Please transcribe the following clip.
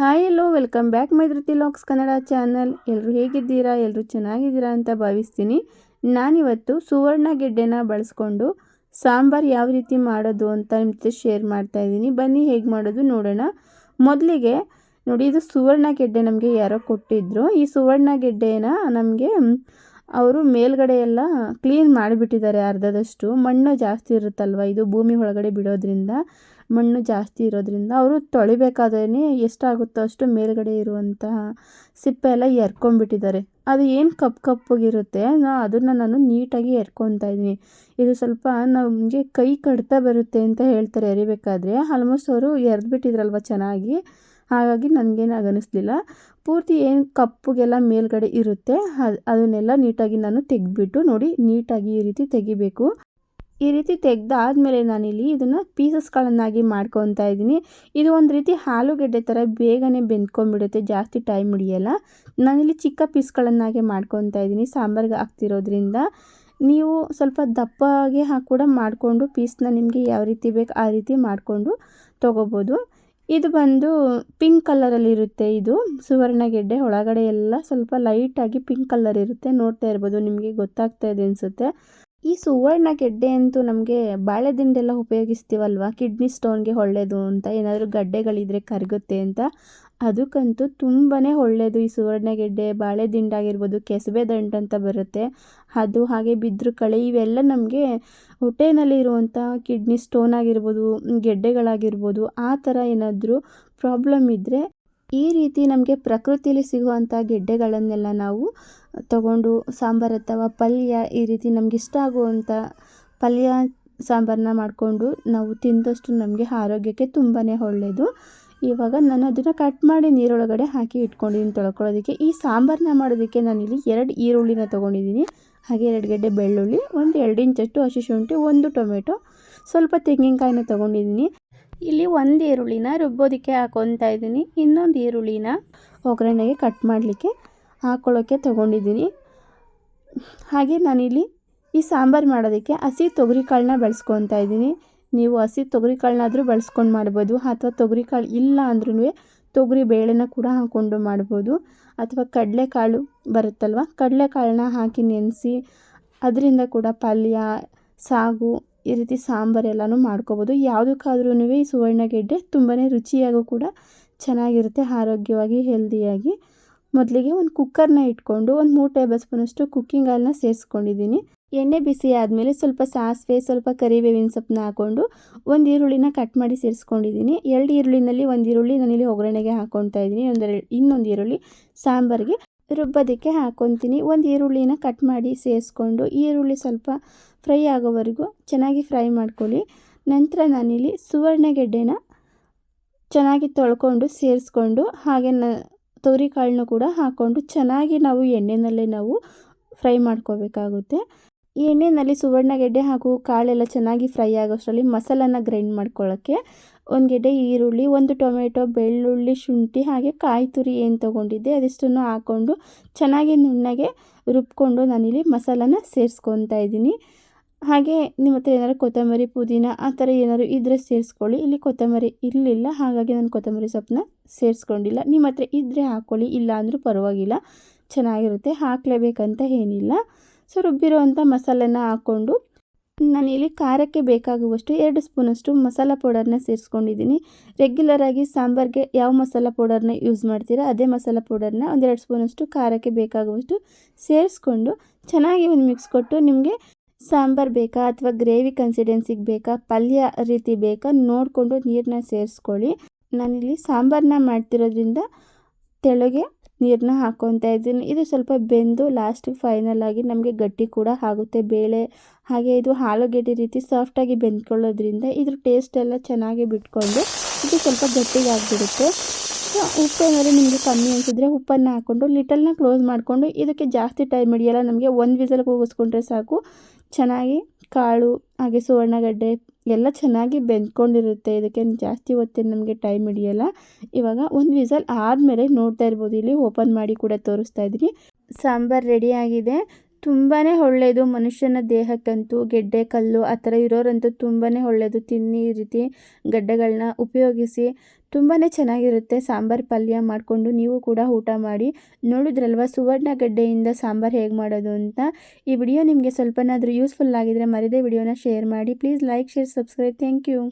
Hi yellow, welcome back my Dhriti ಲಾಕ್ಸ್ Kannada channel. ಎಲ್ಲರೂ ಹೇಗಿದ್ದೀರಾ? ಎಲ್ಲರೂ ಚೆನ್ನಾಗಿದ್ದೀರಾ ಅಂತ ಭಾವಿಸ್ತೀನಿ. ನಾನಿವತ್ತು ಸುವರ್ಣ ಗೆಡ್ಡೆನ ಬಳಸ್ಕೊಂಡು ಸಾಂಬಾರು ಯಾವ ರೀತಿ ಮಾಡೋದು ಅಂತ ನಿಮ್ಮ ಜೊತೆ ಶೇರ್ ಮಾಡ್ತಾ ಇದ್ದೀನಿ. ಬನ್ನಿ, ಹೇಗೆ ಮಾಡೋದು ನೋಡೋಣ. ಮೊದಲಿಗೆ, ನೋಡಿ, ಇದು ಸುವರ್ಣ ಗೆಡ್ಡೆ ನಮಗೆ ಯಾರೋ ಕೊಟ್ಟಿದ್ದರು ಈ ಸುವರ್ಣ ಗೆಡ್ಡೆನ ನಮಗೆ ಅವರು ಮೇಲ್ಗಡೆ ಎಲ್ಲ ಕ್ಲೀನ್ ಮಾಡಿಬಿಟ್ಟಿದ್ದಾರೆ ಅರ್ಧದಷ್ಟು. ಮಣ್ಣು ಜಾಸ್ತಿ ಇರುತ್ತಲ್ವ? ಇದು ಭೂಮಿ ಒಳಗಡೆ ಬಿಡೋದ್ರಿಂದ. ಮಣ್ಣು ಜಾಸ್ತಿ ಇರೋದ್ರಿಂದ ಅವರು ತೊಳಿಬೇಕಾದ್ರೆ ಎಷ್ಟಾಗುತ್ತೋ ಅಷ್ಟು ಮೇಲ್ಗಡೆ ಇರುವಂತಹ ಸಿಪ್ಪೆ ಎಲ್ಲ ಎರ್ಕೊಂಡ್ಬಿಟ್ಟಿದ್ದಾರೆ. ಅದು ಏನು ಕಪ್ಪು ಕಪ್ಪಗಿರುತ್ತೆ, ನಾ ಅದನ್ನು ನಾನು ನೀಟಾಗಿ ಎರ್ಕೊತಾ ಇದ್ದೀನಿ. ಇದು ಸ್ವಲ್ಪ ನಮಗೆ ಕೈ ಕಡ್ತಾ ಬರುತ್ತೆ ಅಂತ ಹೇಳ್ತಾರೆ ಎರಿಬೇಕಾದ್ರೆ. ಆಲ್ಮೋಸ್ಟ್ ಅವರು ಎರೆದ್ಬಿಟ್ಟಿದ್ರಲ್ವ ಚೆನ್ನಾಗಿ. ಹಾಗಾಗಿ ನನಗೇನು ಆಗನಿಸ್ಲಿಲ್ಲ. ಪೂರ್ತಿ ಏನು ಕಪ್ಪುಗೆಲ್ಲ ಮೇಲ್ಗಡೆ ಇರುತ್ತೆ, ಅದು ಅದನ್ನೆಲ್ಲ ನೀಟಾಗಿ ನಾನು ತೆಗೆದ್ಬಿಟ್ಟು ನೋಡಿ ನೀಟಾಗಿ ಈ ರೀತಿ ತೆಗಿಬೇಕು. ಈ ರೀತಿ ತೆಗೆದಾದ್ಮೇಲೆ ನಾನಿಲ್ಲಿ ಇದನ್ನು ಪೀಸಸ್ಗಳನ್ನಾಗಿ ಮಾಡ್ಕೊತಾ ಇದ್ದೀನಿ. ಇದು ಒಂದು ರೀತಿ ಆಲೂಗೆಡ್ಡೆ ಥರ ಬೇಗನೆ ಬೆಂದ್ಕೊಂಡ್ಬಿಡುತ್ತೆ, ಜಾಸ್ತಿ ಟೈಮ್ ಹಿಡಿಯಲ್ಲ. ನಾನಿಲ್ಲಿ ಚಿಕ್ಕ ಪೀಸ್ಗಳನ್ನಾಗೆ ಮಾಡ್ಕೊತಾ ಇದ್ದೀನಿ, ಸಾಂಬಾರ್ಗೆ ಹಾಕ್ತಿರೋದ್ರಿಂದ. ನೀವು ಸ್ವಲ್ಪ ದಪ್ಪಗೆ ಕೂಡ ಮಾಡಿಕೊಂಡು ಪೀಸ್ನ ನಿಮಗೆ ಯಾವ ರೀತಿ ಬೇಕು ಆ ರೀತಿ ಮಾಡಿಕೊಂಡು ತೊಗೋಬೋದು. ಇದು ಬಂದು ಪಿಂಕ್ ಕಲರಲ್ಲಿ ಇರುತ್ತೆ ಇದು. ಸುವರ್ಣಗೆಡ್ಡೆ ಒಳಗಡೆ ಎಲ್ಲ ಸ್ವಲ್ಪ ಲೈಟಾಗಿ ಪಿಂಕ್ ಕಲರ್ ಇರುತ್ತೆ. ನೋಡ್ತಾ ಇರ್ಬೋದು, ನಿಮಗೆ ಗೊತ್ತಾಗ್ತಾ ಇದೆ ಅನಿಸುತ್ತೆ. ಈ ಸುವರ್ಣ ಗೆಡ್ಡೆ ಅಂತೂ ನಮಗೆ ಬಾಳೆದಿಂಡೆಲ್ಲ ಉಪಯೋಗಿಸ್ತೀವಲ್ವ? ಕಿಡ್ನಿ ಸ್ಟೋನ್ಗೆ ಒಳ್ಳೆಯದು ಅಂತ ಏನಾದರೂ ಗಡ್ಡೆಗಳಿದ್ರೆ ಕರಗುತ್ತೆ ಅಂತ. ಅದಕ್ಕಂತೂ ತುಂಬಾ ಒಳ್ಳೆಯದು ಈ ಸುವರ್ಣಗೆಡ್ಡೆ ಬಾಳೆದಿಂಡಾಗಿರ್ಬೋದು ದಿಂಡಾಗಿರ್ಬೋದು ದಂಡ ದಂಡು ಅಂತ ಬರುತ್ತೆ. ಅದು ಹಾಗೆ ಬಿದ್ರು ಕಳೆ, ಇವೆಲ್ಲ ನಮಗೆ ಹೊಟ್ಟೆನಲ್ಲಿರುವಂಥ ಕಿಡ್ನಿ ಸ್ಟೋನ್ ಆಗಿರ್ಬೋದು, ಗೆಡ್ಡೆಗಳಾಗಿರ್ಬೋದು, ಆ ಥರ ಏನಾದರೂ ಪ್ರಾಬ್ಲಮ್ ಇದ್ದರೆ ಈ ರೀತಿ ನಮಗೆ ಪ್ರಕೃತಿಯಲ್ಲಿ ಸಿಗುವಂಥ ಗೆಡ್ಡೆಗಳನ್ನೆಲ್ಲ ನಾವು ತಗೊಂಡು ಸಾಂಬಾರು ಅಥವಾ ಪಲ್ಯ ಈ ರೀತಿ ನಮ್ಗೆ ಇಷ್ಟ ಆಗುವಂಥ ಪಲ್ಯ ಸಾಂಬಾರನ್ನ ಮಾಡಿಕೊಂಡು ನಾವು ತಿಂದಷ್ಟು ನಮಗೆ ಆರೋಗ್ಯಕ್ಕೆ ತುಂಬಾ ಒಳ್ಳೆಯದು. ಇವಾಗ ನಾನು ಅದನ್ನು ಕಟ್ ಮಾಡಿ ನೀರೊಳಗಡೆ ಹಾಕಿ ಇಟ್ಕೊಂಡಿದ್ದೀನಿ ತೊಳ್ಕೊಳ್ಳೋದಕ್ಕೆ. ಈ ಸಾಂಬಾರನ್ನ ಮಾಡೋದಕ್ಕೆ ನಾನಿಲ್ಲಿ ಎರಡು ಈರುಳ್ಳಿನ ತೊಗೊಂಡಿದ್ದೀನಿ. ಹಾಗೆ ಎರಡು ಗೆಡ್ಡೆ ಬೆಳ್ಳುಳ್ಳಿ, ಒಂದು ಎರಡು ಇಂಚಷ್ಟು ಹಸಿ ಶುಂಠಿ, ಒಂದು ಟೊಮೆಟೊ, ಸ್ವಲ್ಪ ತೆಂಗಿನಕಾಯಿನ ತೊಗೊಂಡಿದ್ದೀನಿ. ಇಲ್ಲಿ ಒಂದು ಈರುಳ್ಳಿನ ರುಬ್ಬೋದಕ್ಕೆ ಹಾಕೊತಾ ಇದ್ದೀನಿ. ಇನ್ನೊಂದು ಈರುಳ್ಳಿನ ಒಗ್ಗರಣೆಗೆ ಕಟ್ ಮಾಡಲಿಕ್ಕೆ ಹಾಕೊಳ್ಳೋಕ್ಕೆ ತೊಗೊಂಡಿದ್ದೀನಿ. ಹಾಗೆ ನಾನಿಲ್ಲಿ ಈ ಸಾಂಬಾರು ಮಾಡೋದಕ್ಕೆ ಹಸಿ ತೊಗರಿ ಕಾಳನ್ನ ಬಳಸ್ಕೊತಾ ಇದ್ದೀನಿ. ನೀವು ಹಸಿ ತೊಗರಿ ಕಾಳನ್ನಾದರೂ ಬಳಸ್ಕೊಂಡು ಮಾಡ್ಬೋದು, ಅಥವಾ ತೊಗರಿ ಕಾಳು ಇಲ್ಲ ಅಂದ್ರೂ ತೊಗರಿ ಬೇಳೆನ ಕೂಡ ಹಾಕ್ಕೊಂಡು ಮಾಡ್ಬೋದು. ಅಥವಾ ಕಡಲೆಕಾಳು ಬರುತ್ತಲ್ವ, ಕಡಲೆಕಾಳನ್ನ ಹಾಕಿ ನೆನೆಸಿ, ಅದರಿಂದ ಕೂಡ ಪಲ್ಯ, ಸಾಗು ಈ ರೀತಿ ಸಾಂಬಾರೆಲ್ಲನೂ ಮಾಡ್ಕೋಬೋದು. ಯಾವುದಕ್ಕಾದ್ರೂ ಈ ಸುವರ್ಣಗೆಡ್ಡೆ ತುಂಬಾ ರುಚಿಯಾಗೂ ಕೂಡ ಚೆನ್ನಾಗಿರುತ್ತೆ, ಆರೋಗ್ಯವಾಗಿ ಹೆಲ್ದಿಯಾಗಿ ಮೊದಲಿಗೆ ಒಂದು ಕುಕ್ಕರ್ನ ಇಟ್ಕೊಂಡು ಒಂದು ಮೂರು ಟೇಬಲ್ ಸ್ಪೂನಷ್ಟು ಕುಕ್ಕಿಂಗ್ ಆಯಿಲ್ನ ಸೇರಿಸ್ಕೊಂಡಿದ್ದೀನಿ. ಎಣ್ಣೆ ಬಿಸಿ ಆದಮೇಲೆ ಸ್ವಲ್ಪ ಸಾಸಿವೆ, ಸ್ವಲ್ಪ ಕರಿಬೇವಿನ ಸೊಪ್ಪನ್ನ ಹಾಕ್ಕೊಂಡು ಒಂದು ಈರುಳ್ಳಿನ ಕಟ್ ಮಾಡಿ ಸೇರಿಸ್ಕೊಂಡಿದ್ದೀನಿ. ಎರಡು ಈರುಳ್ಳಿನಲ್ಲಿ ಒಂದು ಈರುಳ್ಳಿ ನಾನಿಲ್ಲಿ ಒಗ್ಗರಣೆಗೆ ಹಾಕ್ಕೊತಾ ಇದ್ದೀನಿ. ಒಂದೆರಡು, ಇನ್ನೊಂದು ಈರುಳ್ಳಿ ಸಾಂಬಾರಿಗೆ. ರುಬ್ಬೋದಕ್ಕೆ ಹಾಕ್ಕೊತೀನಿ ಒಂದು ಈರುಳ್ಳಿನ ಕಟ್ ಮಾಡಿ ಸೇರಿಸ್ಕೊಂಡು ಈರುಳ್ಳಿ ಸ್ವಲ್ಪ ಫ್ರೈ ಆಗೋವರೆಗೂ ಚೆನ್ನಾಗಿ ಫ್ರೈ ಮಾಡ್ಕೊಳ್ಳಿ. ನಂತರ ನಾನಿಲ್ಲಿ ಸುವರ್ಣಗೆಡ್ಡೆನ ಚೆನ್ನಾಗಿ ತೊಳ್ಕೊಂಡು ಸೇರಿಸ್ಕೊಂಡು, ಹಾಗೆ ನ ಕಾಳನ್ನು ಕೂಡ ಹಾಕ್ಕೊಂಡು ಚೆನ್ನಾಗಿ ನಾವು ಎಣ್ಣೆನಲ್ಲೇ ನಾವು ಫ್ರೈ ಮಾಡ್ಕೋಬೇಕಾಗುತ್ತೆ. ಈ ಎಣ್ಣೆಯಲ್ಲಿ ಸುವರ್ಣಗೆಡ್ಡೆ ಹಾಗೂ ಕಾಳೆಲ್ಲ ಚೆನ್ನಾಗಿ ಫ್ರೈ ಆಗೋಷ್ಟರಲ್ಲಿ ಮಸಾಲನ ಗ್ರೈಂಡ್ ಮಾಡ್ಕೊಳ್ಳೋಕ್ಕೆ ಒಂದು ಗೆಡ್ಡೆ ಈರುಳ್ಳಿ, ಒಂದು ಟೊಮೆಟೊ, ಬೆಳ್ಳುಳ್ಳಿ, ಶುಂಠಿ ಹಾಗೆ ಕಾಯಿ ತುರಿ ಏನು ತೊಗೊಂಡಿದ್ದೆ ಅದಿಷ್ಟನ್ನು ಹಾಕ್ಕೊಂಡು ಚೆನ್ನಾಗಿ ನುಣ್ಣಗೆ ರುಬ್ಕೊಂಡು ನಾನಿಲ್ಲಿ ಮಸಾಲನ ಸೇರಿಸ್ಕೊತಾ ಇದ್ದೀನಿ. ಹಾಗೆ ನಿಮ್ಮ ಹತ್ರ ಏನಾದ್ರು ಕೊತ್ತಂಬರಿ, ಪುದೀನ ಆ ಥರ ಏನಾದ್ರು ಇದ್ದರೆ ಸೇರಿಸ್ಕೊಳ್ಳಿ. ಇಲ್ಲಿ ಕೊತ್ತಂಬರಿ ಇರಲಿಲ್ಲ, ಹಾಗಾಗಿ ನಾನು ಕೊತ್ತಂಬರಿ ಸೊಪ್ಪನ್ನ ಸೇರಿಸ್ಕೊಂಡಿಲ್ಲ. ನಿಮ್ಮ ಹತ್ರ ಇದ್ದರೆ ಹಾಕ್ಕೊಳ್ಳಿ, ಇಲ್ಲ ಅಂದರೂ ಪರವಾಗಿಲ್ಲ, ಚೆನ್ನಾಗಿರುತ್ತೆ, ಹಾಕಲೇಬೇಕಂತ ಏನಿಲ್ಲ. ಸೊ ರುಬ್ಬಿರೋ ಅಂಥ ಮಸಾಲೆನ ಹಾಕ್ಕೊಂಡು ನಾನಿಲ್ಲಿ ಖಾರಕ್ಕೆ ಬೇಕಾಗುವಷ್ಟು ಎರಡು ಸ್ಪೂನಷ್ಟು ಮಸಾಲ ಪೌಡರ್ನ ಸೇರಿಸ್ಕೊಂಡಿದ್ದೀನಿ. ರೆಗ್ಯುಲರಾಗಿ ಸಾಂಬಾರಿಗೆ ಯಾವ ಮಸಾಲ ಪೌಡರ್ನ ಯೂಸ್ ಮಾಡ್ತೀರಾ, ಅದೇ ಮಸಾಲ ಪೌಡರ್ನ ಒಂದೆರಡು ಸ್ಪೂನಷ್ಟು ಖಾರಕ್ಕೆ ಬೇಕಾಗುವಷ್ಟು ಸೇರಿಸ್ಕೊಂಡು ಚೆನ್ನಾಗಿ ಒಂದು ಮಿಕ್ಸ್ ಕೊಟ್ಟು ನಿಮಗೆ ಸಾಂಬಾರು ಬೇಕಾ ಅಥವಾ ಗ್ರೇವಿ ಕನ್ಸಿಡೆನ್ಸಿಗೆ ಬೇಕಾ, ಪಲ್ಯ ರೀತಿ ಬೇಕಾ ನೋಡಿಕೊಂಡು ನೀರನ್ನ ಸೇರಿಸ್ಕೊಳ್ಳಿ. ನಾನಿಲ್ಲಿ ಸಾಂಬಾರನ್ನ ಮಾಡ್ತಿರೋದ್ರಿಂದ ತೆಳಗೆ ನೀರನ್ನ ಹಾಕ್ಕೊತಾ ಇದ್ದೀನಿ. ಇದು ಸ್ವಲ್ಪ ಬೆಂದು ಲಾಸ್ಟಿಗೆ ಫೈನಲ್ ಆಗಿ ನಮಗೆ ಗಟ್ಟಿ ಕೂಡ ಆಗುತ್ತೆ. ಬೇಳೆ, ಹಾಗೆ ಇದು ಆಲೂಗೆಡ್ಡೆ ರೀತಿ ಸಾಫ್ಟಾಗಿ ಬೆಂದ್ಕೊಳ್ಳೋದ್ರಿಂದ ಇದ್ರ ಟೇಸ್ಟ್ ಎಲ್ಲ ಚೆನ್ನಾಗಿ ಬಿಟ್ಕೊಂಡು ಇದು ಸ್ವಲ್ಪ ಗಟ್ಟಿಗೆ ಆಗಿಬಿಡುತ್ತೆ. ಉಪ್ಪು ಏನಾದರೂ ನಿಮಗೆ ಕಮ್ಮಿ ಅನಿಸಿದ್ರೆ ಉಪ್ಪನ್ನು ಹಾಕ್ಕೊಂಡು ಲಿಟಲ್ನ ಕ್ಲೋಸ್ ಮಾಡಿಕೊಂಡು ಇದಕ್ಕೆ ಜಾಸ್ತಿ ಟೈಮ್ ಹಿಡಿಯಲ್ಲ, ನಮಗೆ ಒಂದು ವಿಸಲ್ ಕೂಗಿಸ್ಕೊಂಡ್ರೆ ಸಾಕು. ಚೆನ್ನಾಗಿ ಕಾಳು, ಹಾಗೆ ಸುವರ್ಣಗಡ್ಡೆ ಎಲ್ಲ ಚೆನ್ನಾಗಿ ಬೆಂದ್ಕೊಂಡಿರುತ್ತೆ. ಇದಕ್ಕೆ ಜಾಸ್ತಿ ಹೊತ್ತೇನು ನಮಗೆ ಟೈಮ್ ಹಿಡಿಯಲ್ಲ. ಇವಾಗ ಒಂದು ವಿಸಲ್ ಆದಮೇಲೆ ನೋಡ್ತಾ ಇರ್ಬೋದು. ಇಲ್ಲಿ ಓಪನ್ ಮಾಡಿ ಕೂಡ ತೋರಿಸ್ತಾ ಇದ್ದೀನಿ. ಸಾಂಬಾರು ರೆಡಿಯಾಗಿದೆ ತುಂಬಾ ಒಳ್ಳೆಯದು ಮನುಷ್ಯನ ದೇಹಕ್ಕಂತೂ, ಗೆಡ್ಡೆ, ಕಲ್ಲು ಆ ಥರ ಇರೋರಂತೂ ತುಂಬಾ ಒಳ್ಳೆಯದು ತಿನ್ನಿ ರೀತಿ ಗಡ್ಡೆಗಳನ್ನ ಉಪಯೋಗಿಸಿ ತುಂಬಾ ಚೆನ್ನಾಗಿರುತ್ತೆ. ಸಾಂಬಾರು ಪಲ್ಯ ಮಾಡಿಕೊಂಡು ನೀವು ಕೂಡ ಊಟ ಮಾಡಿ ನೋಡಿದ್ರಲ್ವ? ಸುವರ್ಣಗಡ್ಡೆಯಿಂದ ಸಾಂಬಾರು ಹೇಗೆ ಮಾಡೋದು ಅಂತ. ಈ ವಿಡಿಯೋ ನಿಮಗೆ ಸ್ವಲ್ಪನಾದರೂ ಯೂಸ್ಫುಲ್ ಆಗಿದ್ರೆ ಮರದೇ ವಿಡಿಯೋನ ಶೇರ್ ಮಾಡಿ. Please like share subscribe thank you